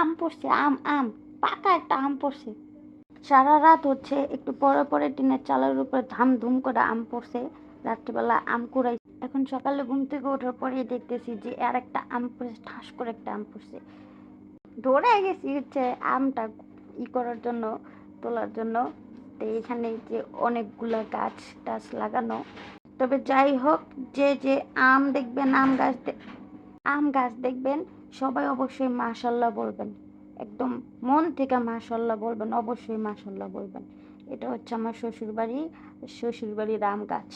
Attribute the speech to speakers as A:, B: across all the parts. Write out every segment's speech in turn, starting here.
A: আম পড়ছে, আম আম, পাকা একটা আম পড়ছে। সারা রাত হচ্ছে, একটু পরে পরে টিনের চালের উপরে ধাম ধুম করে আম পড়ছে। রাত্রিবেলা আম কুড়াই এখন সকালে ঘুম থেকে ওঠার পরেই দেখতেছি যে আর একটা আম পড়ছে, ঠাস করে একটা আম পড়ছে। দৌড়ে গেছি হচ্ছে আমটা ই করার জন্য, তোলার জন্য। তো এখানে যে অনেকগুলো গাছ টাছ লাগানো। তবে যাই হোক, যে যে আম দেখবেন, আম গাছ আম গাছ দেখবেন সবাই অবশ্যই মাশাল্লাহ বলবেন। একদম মন থেকে মাশাল্লাহ বলবেন, অবশ্যই মাশাল্লাহ বলবেন। এটা হচ্ছে আমার শ্বশুর বাড়ি শ্বশুর বাড়ির আম গাছ।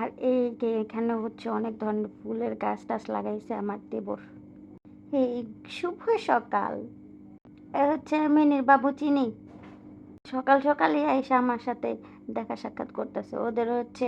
A: আর এই এখানে হচ্ছে অনেক ধরনের ফুলের গাছ টাছ লাগাইছে আমার দেবর। এই শুভ সকাল। এ হচ্ছে মিনির বাবু চিনি। সকাল সকালই এসে আমার সাথে দেখা সাক্ষাৎ করতেছে। ওদের হচ্ছে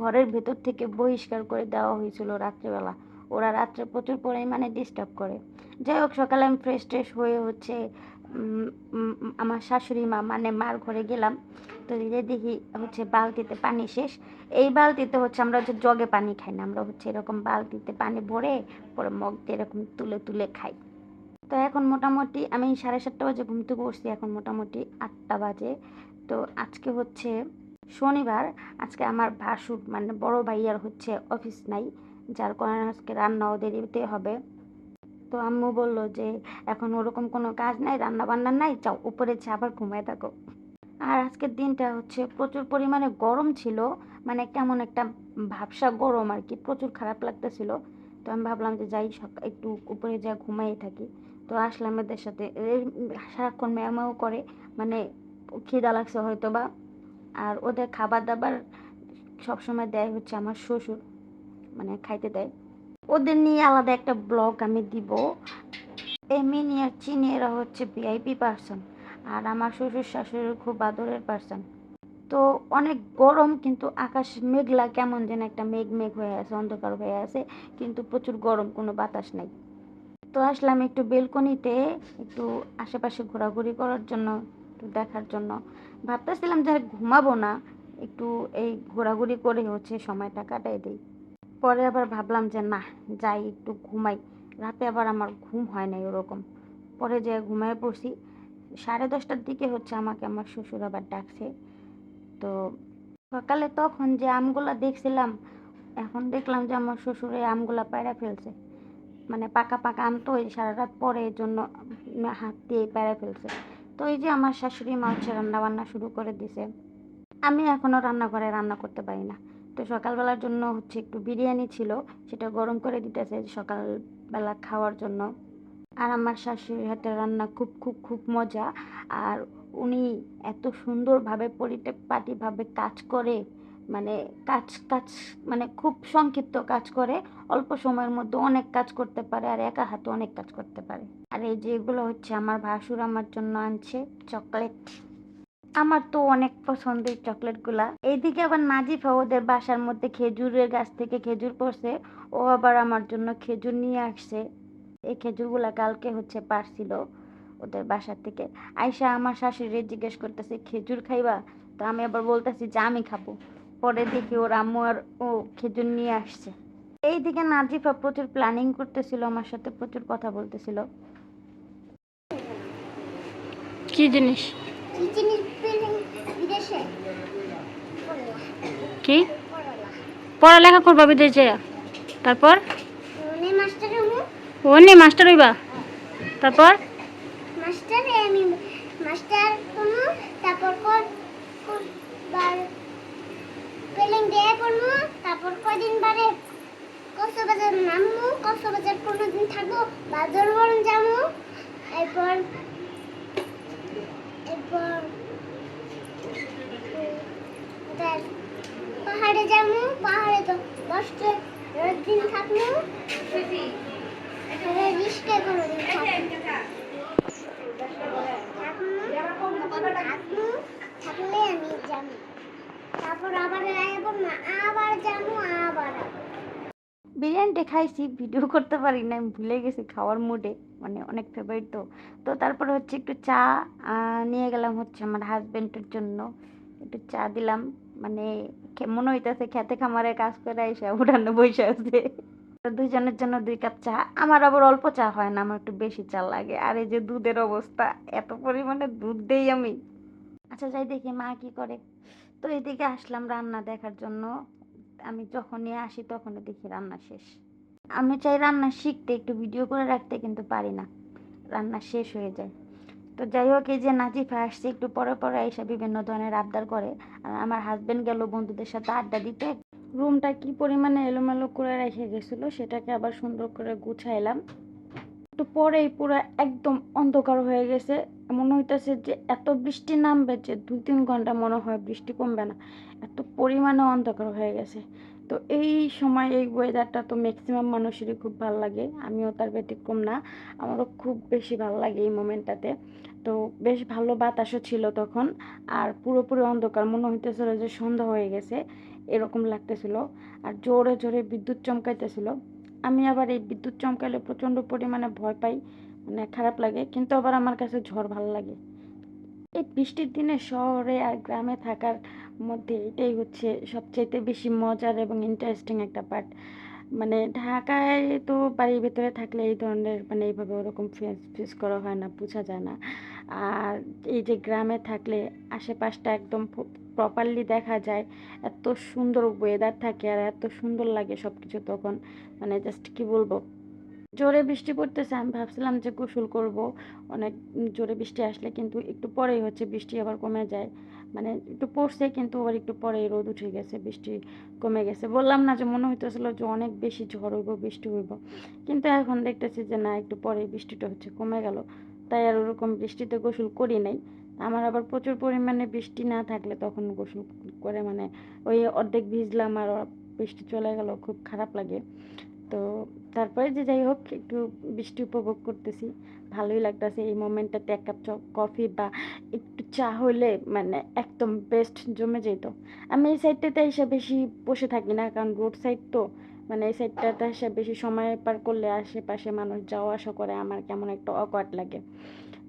A: ঘরের ভেতর থেকে বহিষ্কার করে দেওয়া হয়েছিল রাত্রেবেলা। ওরা রাত্রে প্রচুর পরিমাণে ডিস্টার্ব করে। যাই হোক, সকালে আমি ফ্রেশ ট্রেশ হয়ে হচ্ছে আমার শাশুড়ি মা মানে মার ঘরে গেলাম। তো গিয়ে দেখি হচ্ছে বালতিতে পানি শেষ। এই বালতিতে হচ্ছে আমরা হচ্ছে জগে পানি খাই না, আমরা হচ্ছে এরকম বালতিতে পানি ভরে পরে মগ দিয়ে এরকম তুলে তুলে খাই। তো এখন মোটামুটি আমি সাড়ে সাতটা বাজে ঘুম থেকে উঠছি, এখন মোটামুটি আটটা বাজে। তো আজকে হচ্ছে শনিবার, আজকে আমার ভাসুর মানে বড় ভাইয়ার হচ্ছে অফিস নাই। যার কারণে আজকে রান্না ওদের দিতে হবে। তো আম্মু বলল যে, এখন ওরকম কোনো কাজ নাই রান্না বান্না নাই, যাও, উপরে আবার ঘুমায় থাকো। আর আজকের দিনটা হচ্ছে প্রচুর পরিমাণে গরম ছিল মানে কেমন একটা ভাবসা গরম আর কি, প্রচুর খারাপ লাগতেছিল। তো আমি ভাবলাম যে, যাই, সক- একটু উপরে যা ঘুমাই থাকি। তো আসলাম এদের সাথে সারাক্ষণ ম্যাও করে মানে খিদা লাগছে হয়তো বা আর ওদের খাবার দাবার সবসময় দেয় হচ্ছে আমার শ্বশুর। মানে খাইতে দেয়। ওদের নিয়ে আলাদা একটা ব্লগ আমি দিব। এমিনি আর চিনি, এরা হচ্ছে ভিআইপি পার্সন আর আমার শ্বশুর শাশুড়ির খুব আদরের পার্সন তো অনেক গরম কিন্তু আকাশ মেঘলা, কেমন যেন একটা মেঘ মেঘ হয়ে আছে, অন্ধকার হয়ে আছে, কিন্তু প্রচুর গরম, কোনো বাতাস নাই। তো আসলাম একটু বেলকনিতে, একটু আশেপাশে ঘোরাঘুরি করার জন্য, একটু দেখার জন্য। ভাবতেছিলাম যে ঘুমাবো না, একটু এই ঘোরাঘুরি করে হচ্ছে সময়টা কাটাই দিই। পরে আবার ভাবলাম যে না যাই, একটু ঘুমাই। রাতে আবার আমার ঘুম হয় নাই ওরকম। পরে যে ঘুমায় পড়ছি, সাড়ে দশটার দিকে হচ্ছে আমাকে আমার শ্বশুর আবার ডাকছে। তো সকালে তখন যে আমগুলা দেখছিলাম, এখন দেখলাম যে আমার শ্বশুরে আমগুলা পায়রা ফেলছে। মানে পাকা পাকা আম তো সারা রাত পরে এই জন্য হাত দিয়ে পেড়ে ফেলছে। তো এই যে আমার শাশুড়ি মা হচ্ছে রান্না বান্না শুরু করে দিছে। আমি এখনও রান্নাঘরে রান্না করতে পারি না। তো সকালবেলার জন্য হচ্ছে একটু বিরিয়ানি ছিল, সেটা গরম করে দিতেছে সকালবেলা খাওয়ার জন্য। আর আমার শাশুড়ির হাতের রান্না খুব খুব খুব মজা। আর উনি এত সুন্দরভাবে পরিপাটিভাবে কাজ করে মানে কাজ কাজ মানে খুব সংক্ষিপ্ত কাজ করে, অল্প সময়ের মধ্যে অনেক কাজ করতে পারে আর একা হাতে অনেক কাজ করতে পারে। আর এই যেগুলো হচ্ছে আমার ভাসুর আমার জন্য আনছে, চকলেট। আমার তো অনেক পছন্দের চকলেটগুলা। এইদিকে আবার নাজিফা ওদের বাসার মধ্যে খেজুরের গাছ থেকে খেজুর পড়ছে। ও আবার আমার জন্য খেজুর নিয়ে আসছে। এই খেজুরগুলা কালকে হচ্ছে পারছিল ওদের বাসার থেকে। আয়সা আমার শাশুড়ি জিজ্ঞেস করতেছে, খেজুর খাইবা? তো আমি আবার বলতেছি যে, আমি খাব। পরে দেখি ওর আম্মু আর ও খেজুর নিয়ে আসছে। এইদিকে নাজিফা প্রচুর প্ল্যানিং করতেছিল, আমার সাথে প্রচুর কথা বলতেছিল।
B: কি জিনিস?
C: কি?
B: পড়ালেখা। করবা বিদেশে? তারপর?
C: উনি মাস্টার
B: হইবা? তারপর?
C: মাস্টার আমি মাস্টার হমু তারপর কর বার পেলিং দিয়ে করমু তারপর কদিন বারে কক্সবাজার নামমু কক্সবাজার পনেরো দিন থাকব বাজার বরণ যামু এরপর পাহাড়ে যাব পাহাড়ে তো বসতে দিন এখানে রিস্কে কোনো দিন থাকমু থাকমু থাকলে আমি যাব তারপর আবার আইব না আবার যাব আবার আইবো।
A: বিরিয়ানিটা খাইছি, ভিডিও করতে পারি না আমি ভুলে গেছি খাওয়ার মুডে মানে অনেক ফেভারিট তো। তো তারপর হচ্ছে একটু চা নিয়ে গেলাম হচ্ছে আমার হাজবেন্ডের জন্য। একটু চা দিলাম মানে মনে হইতেছে খেতে খামারে কাজ করে এসে উঠানো বসে তো দুইজনের জন্য দুই কাপ চা। আমার আবার অল্প চা হয় না, আমার একটু বেশি চা লাগে। আর এই যে দুধের অবস্থা, এত পরিমাণে দুধ দেই আমি। আচ্ছা যাই দেখি মা কি করে। তো এদিকে আসলাম রান্না দেখার জন্য। আমি যখনই আসি তখনই দেখি রান্না শেষ। আমি চাই রান্না শিখতে, একটু ভিডিও করে রাখতে, কিন্তু পারি না। রান্না শেষ হয়ে যায়। তো যাই হোক, এই যে নাজিফা আসছে, একটু পরে পরে এসে বিভিন্ন ধরনের আবদার করে। আর আমার হাজবেন্ড গেল বন্ধুদের সাথে আড্ডা দিতে। রুমটা কি পরিমাণে এলোমেলো করে রেখে গেছিল, সেটাকে আবার সুন্দর করে গুছাইলাম। একটু পরেই পুরো একদম অন্ধকার হয়ে গেছে। মনে হইতেছে যে এত বৃষ্টি নামবে যে দুই তিন ঘণ্টা মনে হয় বৃষ্টি কমবে না। এত পরিমাণে অন্ধকার হয়ে গেছে। তো এই সময় এই ওয়েদারটা তো ম্যাক্সিমাম মানুষেরই খুব ভালো লাগে, আমিও তার ব্যতিক্রম না, আমারও খুব বেশি ভালো লাগে এই মোমেন্টটাতে তো বেশ ভালো বাতাসও ছিল তখন, আর পুরোপুরি অন্ধকার, মনে হইতেছিল যে সন্ধ্যা হয়ে গেছে, এরকম লাগতেছিল। আর জোরে জোরে বিদ্যুৎ চমকাইতেছিল। আমি আবার এই বিদ্যুৎ চমকাইলে প্রচণ্ড পরিমাণে ভয় পাই মানে খারাপ লাগে, কিন্তু আবার আমার কাছে ঝড় ভালো লাগে। এই বৃষ্টির দিনে শহরে আর গ্রামে থাকার মধ্যে এটাই হচ্ছে সবচাইতে বেশি মজার এবং ইন্টারেস্টিং একটা পার্ট মানে ঢাকায় তো বাড়ির ভেতরে থাকলে এই ধরনের মানে এইভাবে ওরকম ফেস ফেস করা হয় না, বোঝা যায় না। আর এই যে গ্রামে থাকলে আশেপাশটা একদম প্রপারলি দেখা যায়, এত সুন্দর ওয়েদার থাকে আর এত সুন্দর লাগে সব কিছু তখন। মানে জাস্ট কি বলব? জোরে বৃষ্টি পড়তেছে, আমি ভাবছিলাম যে গোসল করব। অনেক জোরে বৃষ্টি আসলে কিন্তু একটু পরেই হচ্ছে বৃষ্টি আবার কমে যায়। মানে একটু পড়ছে কিন্তু আবার একটু পরেই রোদ উঠে গেছে, বৃষ্টি কমে গেছে। বললাম না যে মনে হইতেছিল যে অনেক বেশি ঝড় হইব, বৃষ্টি হইব। কিন্তু এখন দেখতেছি যে না, একটু পরেই বৃষ্টিটা হচ্ছে কমে গেল। তাই আর ওরকম বৃষ্টিতে গোসল করি নাই। আমার আবার প্রচুর পরিমাণে বৃষ্টি না থাকলে তখন গোসল করে মানে ওই অর্ধেক ভিজলাম আর বৃষ্টি চলে গেল, খুব খারাপ লাগে। তো তারপরে যে যাই হোক, একটু বৃষ্টি উপভোগ করতেছি। ভালোই লাগতেছে এই মোমেন্টটাতে এক কাপ কফি বা একটু চা হলে মানে একদম বেস্ট জমে যেত আমি এই সাইডটাতে এসে বেশি বসে থাকি না, কারণ রোড সাইড তো। মানে এই সাইডটাতে এসে বেশি সময় পার করলে আশেপাশে মানুষ যাওয়া আসা করে, আমার কেমন একটা অকওয়ার্ড লাগে।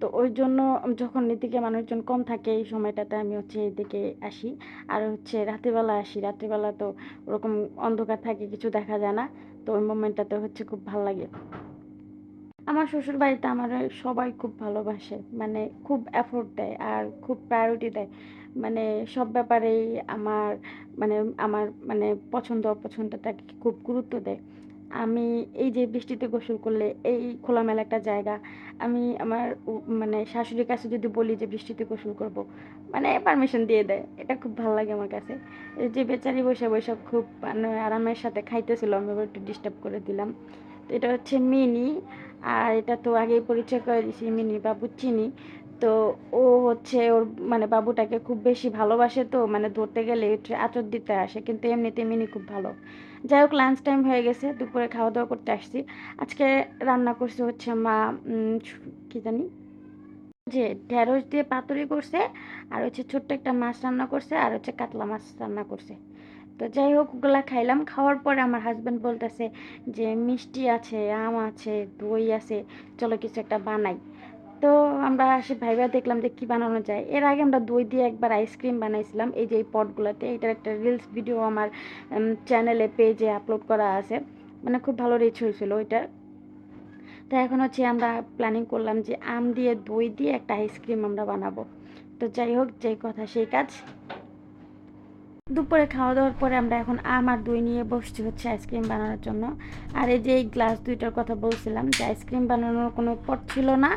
A: তো ওই জন্য যখন এদিকে মানুষজন কম থাকে, এই সময়টাতে আমি হচ্ছে এদিকে আসি। আর হচ্ছে রাত্রিবেলা আসি, রাত্রিবেলা তো ওরকম অন্ধকার থাকে, কিছু দেখা যায় না। তো ওই মোমেন্টটাতে হচ্ছে খুব ভালো লাগে। আমার শ্বশুর বাড়িতে আমার সবাই খুব ভালোবাসে মানে খুব এফোর্ট দেয় আর খুব প্রায়োরিটি দেয়। মানে সব ব্যাপারেই আমার মানে আমার মানে পছন্দ অপছন্দটাকে খুব গুরুত্ব দেয়। আমি এই যে বৃষ্টিতে গোসল করলে এই খোলামেলা একটা জায়গা, আমি আমার মানে শাশুড়ির কাছে যদি বলি যে বৃষ্টিতে গোসল করব মানে পারমিশন দিয়ে দেয়, এটা খুব ভালো লাগে আমার কাছে। এই যে বেচারি বসে বসে খুব মানে আরামের সাথে খাইতেছিল, আমি একটু ডিস্টার্ব করে দিলাম। তো এটা হচ্ছে মিনি, আর এটা তো আগেই পরিচয় করে দিয়েছি, মিনি বাবু চিনি তো ও হচ্ছে ওর মানে বাবুটাকে খুব বেশি ভালোবাসে তো মানে ধরতে গেলে আচর দিতে আসে, কিন্তু এমনিতে মিনি খুব ভালো। যাই হোক লাঞ্চ টাইম হয়ে গেছে, দুপুরে খাওয়া দাওয়া করতে আসছি। আজকে রান্না করছে হচ্ছে মা কি জানি, যে ঢেঁড়স দিয়ে পাতুরি করছে, আর হচ্ছে ছোট্ট একটা মাছ রান্না করছে, আর হচ্ছে কাতলা মাছ রান্না করছে। তো যাই হোক, ওগুলা খাইলাম। খাওয়ার পরে আমার হাজব্যান্ড বলতেছে যে, মিষ্টি আছে, আম আছে, দই আছে, চলো কিছু একটা বানাই। তো আমরা আসে ভাইবা দেখলাম যে কি বানানো যায়। এর আগে আমরা দই দিয়ে একবার আইসক্রিম বানাইছিলাম, এই যে এই পটগুলোতে। এটার একটা রিলস ভিডিও আমার চ্যানেলে পেজে আপলোড করা আছে। মানে খুব ভালো রিচ হয়েছিল ওইটা তো এখন হচ্ছে আমরা প্ল্যানিং করলাম যে আম দিয়ে, দই দিয়ে একটা আইসক্রিম আমরা বানাবো। তো যাই হোক যেই কথা সেই কাজ। দুপুরে খাওয়া দাওয়ার পরে আমরা এখন আম আর দই নিয়ে বসছি হচ্ছে আইসক্রিম বানানোর জন্য। আর এই যে এই গ্লাস দুইটার কথা বলছিলাম, যে আইসক্রিম বানানোর কোনো পট ছিল না।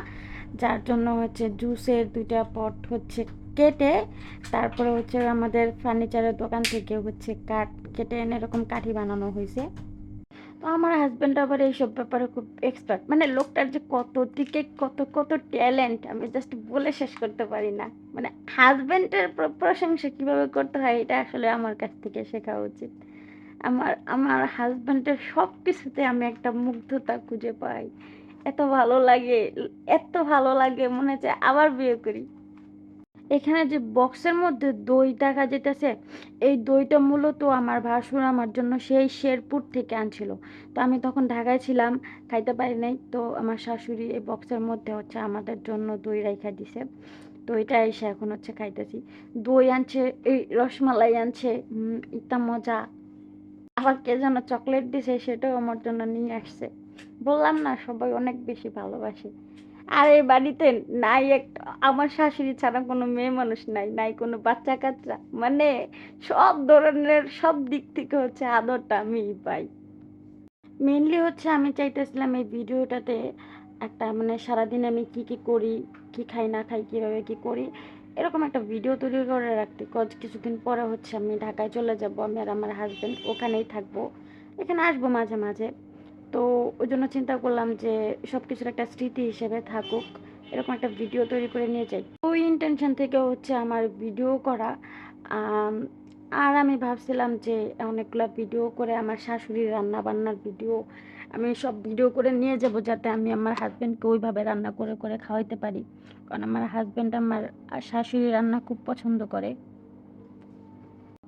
A: যার জন্য হচ্ছে জুসের দুইটা পট হচ্ছে কেটে, তারপরে হচ্ছে আমাদের ফার্নিচারের দোকান থেকে হচ্ছে কাঠ কেটে এনে এরকম কাঠি বানানো হয়েছে। তো আমার হাজব্যান্ড আবার এইসব ব্যাপারে খুব এক্সপার্ট মানে লোকটার যে কত দিকে কত কত ট্যালেন্ট আমি জাস্ট বলে শেষ করতে পারি না। মানে হাজব্যান্ডের প্রশংসা কীভাবে করতে হয়, এটা আসলে আমার কাছ থেকে শেখা উচিত। আমার আমার হাজব্যান্ডের সব কিছুতে আমি একটা মুগ্ধতা খুঁজে পাই। এত ভালো লাগে, এত ভালো লাগে মনে হচ্ছে আবার বিয়ে করি। এখানে যে বক্সের মধ্যে দই দেখা যেতেছে এই দইটা মূলত আমার ভাসুর আমার জন্য সেই শেরপুর থেকে আনছিল। তো আমি তখন ঢাকায় ছিলাম, খাইতে পারি নাই, তো আমার শাশুড়ি এই বক্সের মধ্যে হচ্ছে আমাদের জন্য দই রাইখা দিছে। তো এটা এসে এখন হচ্ছে খাইতেছি। দই আনছে, এই রসমালাই আনছে ইতা মজা। আবার কে যেন চকলেট দিছে, সেটাও আমার জন্য নিয়ে আসছে। বললাম না, সবাই অনেক বেশি ভালোবাসে। আর এই বাড়িতে নাই একটা, আমার শাশুড়ি ছাড়া কোনো মেয়ে মানুষ নাই নাই কোনো বাচ্চা কাচ্চা মানে সব ধরনের, সব দিক থেকে হচ্ছে আদরটা আমি পাই। মেনলি হচ্ছে আমি চাইতেছিলাম এই ভিডিওটাতে একটা মানে সারাদিন আমি কি কি করি, কি খাই, না খাই, কীভাবে কি করি, এরকম একটা ভিডিও তৈরি করে রাখতে। কজ কিছুদিন পরে হচ্ছে আমি ঢাকায় চলে যাব, আমি আর আমার হাজব্যান্ড ওখানেই থাকব। এখানে আসব মাঝে মাঝে। তো ওই জন্য চিন্তা করলাম যে সব কিছুর একটা স্মৃতি হিসেবে থাকুক, এরকম একটা ভিডিও তৈরি করে নিয়ে যাই। ওই ইন্টেনশন থেকে হচ্ছে আমার ভিডিও করা। আর আমি ভাবছিলাম যে অনেকগুলো ভিডিও করে আমার শাশুড়ির রান্না বান্নার ভিডিও আমি সব ভিডিও করে নিয়ে যাব যাতে আমি আমার হাজব্যান্ডকে ওইভাবে রান্না করে করে খাওয়াইতে পারি। কারণ আমার হাজব্যান্ড আমার শাশুড়ি রান্না খুব পছন্দ করে।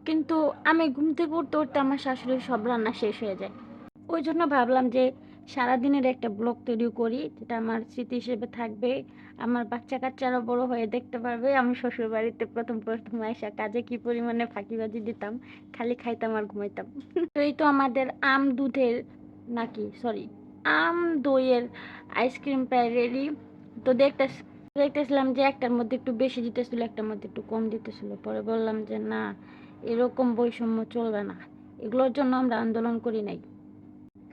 A: কিন্তু আমি ঘুম থেকে উঠতে উঠতে আমার শাশুড়ির সব রান্না শেষ হয়ে যায়। ওই জন্য ভাবলাম যে সারাদিনের একটা ব্লগ তৈরি করি, যেটা আমার স্মৃতি হিসেবে থাকবে। আমার বাচ্চা কাচ্চারা বড় হয়ে দেখতে পারবে, আমি শ্বশুর বাড়িতে প্রথম প্রথম আইসা কাজে কি পরিমাণে ফাঁকিবাজি দিতাম, খালি খাইতাম আর ঘুমাইতাম। তো এই তো আমাদের আম দুধের নাকি সরি আম দইয়ের আইসক্রিম প্রায় রেডি তো দেখতে দেখতেছিলাম যে একটার মধ্যে একটু বেশি দিতেছিল, একটার মধ্যে একটু কম দিতেছিল। পরে বললাম যে না, এরকম বৈষম্য চলবে না। এগুলোর জন্য আমরা আন্দোলন করি নাই।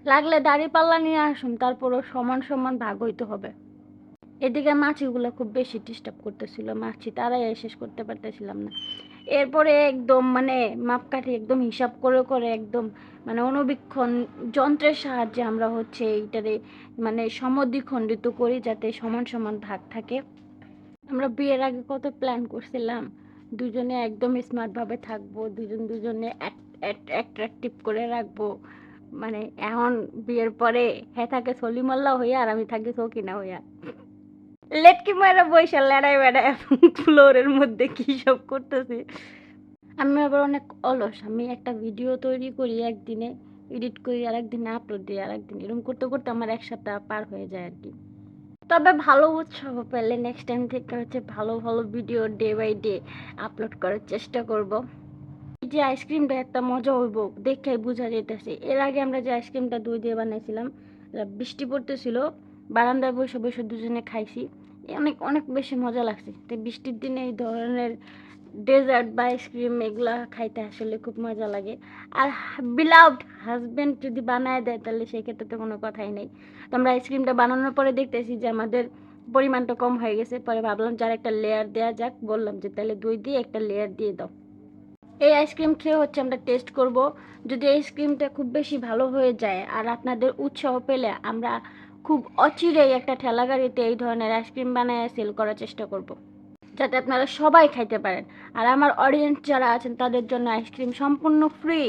A: লাগলে দাড়ি পাল্লা নিয়ে আসুন, তারপরও সমান সমান ভাগ হইতে হবে। এদিকে মাছিগুলো খুব বেশি ডিস্টার্ব করতেছিল, মাছি তারাই শেষ করতে পারতেছিলাম না। এরপরে একদম মানে মাপকাঠি একদম হিসাব করে করে একদম মানে অনুবীক্ষণ যন্ত্রের সাহায্যে আমরা হচ্ছে এইটারে মানে সমদ্বিখণ্ডিত করি যাতে সমান সমান ভাগ থাকে। আমরা বিয়ের আগে কত প্ল্যান করছিলাম, দুজনে একদম স্মার্টভাবে থাকব, দুজন দুজনে অ্যাট্রাকটিভ করে রাখব মানে এখন বিয়ের পরে হ্যাঁ থাকে সলিমাল্লা হইয়া আর আমি থাকি সকিনা হইয়া। লেটকি মারা বৈশা লড়াই বেড়ায় ফ্লোরের মধ্যে কি সব করতেছি। আমি আবার অনেক অলস, আমি একটা ভিডিও তৈরি করি একদিনে এডিট করি আর একদিনে আপলোড দিই আর একদিন এরকম করতে করতে আমার এক সপ্তাহ পার হয়ে যায় আর কি তবে ভালো উৎসাহ পেলে নেক্সট টাইম থেকে হচ্ছে ভালো ভালো video day by day upload করার চেষ্টা করব। যে আইসক্রিমটা একটা মজা হইব, দেখে বোঝা যেতেছে এর আগে আমরা যে আইসক্রিমটা দই দিয়ে বানাইছিলাম বৃষ্টি পড়তেছিল, বারান্দায় বসে বসে দুজনে খাইছি। অনেক অনেক বেশি মজা লাগছে। তো বৃষ্টির দিনে এই ধরনের ডেজার্ট বা আইসক্রিম এগুলা খাইতে আসলে খুব মজা লাগে। আর বিলাভড হাজবেন্ড যদি বানায় দেয়, তাহলে সেক্ষেত্রে তো কোনো কথাই নেই। তো আমরা আইসক্রিমটা বানানোর পরে দেখতেছি যে আমাদের পরিমাণটা কম হয়ে গেছে। পরে ভাবলাম যার একটা লেয়ার দেওয়া যাক। বললাম যে তাহলে দই দিয়ে একটা লেয়ার দিয়ে দাও। এই আইসক্রিম খেয়ে হচ্ছে আমরা টেস্ট করব। যদি আইসক্রিমটা খুব বেশি ভালো হয়ে যায় আর আপনাদের উৎসাহ পেলে আমরা খুব অচিরেই একটা ঠেলা গাড়িতে এই ধরনের আইসক্রিম বানায় সেল করার চেষ্টা করব। যাতে আপনারা সবাই খাইতে পারেন। আর আমার অডিয়েন্স যারা আছেন, তাদের জন্য আইসক্রিম সম্পূর্ণ ফ্রি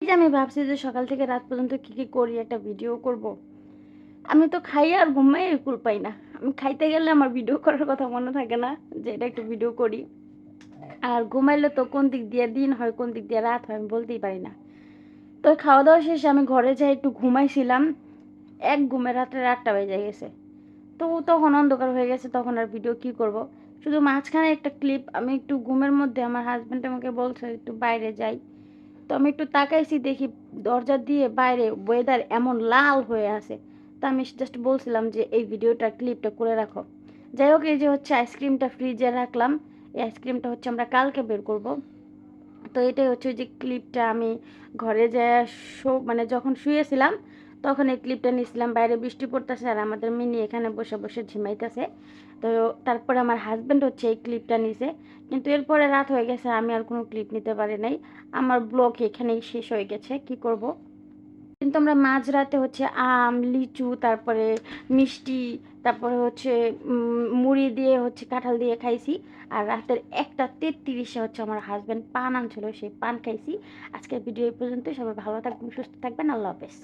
A: এই যে আমি ভাবছি যে সকাল থেকে রাত পর্যন্ত কী কী করি, একটা ভিডিও করব। আমি তো খাই আর ঘুমাই কুল পাই না। আমি খাইতে গেলে আমার ভিডিও করার কথা মনে থাকে না যে এটা একটু ভিডিও করি। আর ঘুমাইলে তো কোন দিক দিয়ে দিন হয়, কোন দিক দিয়ে রাত হয় আমি বলতেই পারি না। তো খাওয়া দাওয়া শেষে আমি ঘরে যাই, একটু ঘুমাইছিলাম। এক ঘুমে রাত্রে আটটা বেজে গেছে। তো তখন অন্ধকার হয়ে গেছে, তখন আর ভিডিও কি করব? শুধু মাঝখানে একটা ক্লিপ আমি একটু ঘুমের মধ্যে আমার হাজব্যান্ড আমাকে বলছে একটু বাইরে যাই। তো আমি একটু তাকাইছি, দেখি দরজা দিয়ে বাইরে ওয়েদার এমন লাল হয়ে আছে। তো আমি জাস্ট বলছিলাম যে, এই ভিডিওটা ক্লিপটা করে রাখো। যাই হোক, এই যে হচ্ছে আইসক্রিমটা ফ্রিজে রাখলাম। এই আইসক্রিমটা হচ্ছে আমরা কালকে বের করব। তো এটাই হচ্ছে যে ক্লিপটা আমি ঘরে যায় শো মানে যখন শুয়েছিলাম, তখন এই ক্লিপটা নিয়েছিলাম। বাইরে বৃষ্টি পড়তেছে আর আমাদের মিনি এখানে বসে বসে ঝিমাইতেছে। তো তারপরে আমার হাজব্যান্ড হচ্ছে এই ক্লিপটা নিছে। কিন্তু এরপরে রাত হয়ে গেছে, আমি আর কোনো ক্লিপ নিতে পারি নাই। আমার ব্লগ এখানেই শেষ হয়ে গেছে, কি করব? কিন্তু আমরা মাঝরাতে হচ্ছে আম, লিচু, তারপরে মিষ্টি, তারপরে হচ্ছে মুড়ি দিয়ে হচ্ছে কাঁঠাল দিয়ে খাইছি। আর রাতের একটা তেত্রিশে হচ্ছে আমার হাজব্যান্ড পান আনছিল, সেই পান খাইছি। আজকের ভিডিও এই পর্যন্ত সবাই ভালো থাকবেন, সুস্থ থাকবেন। আল্লাহ হাফেজ।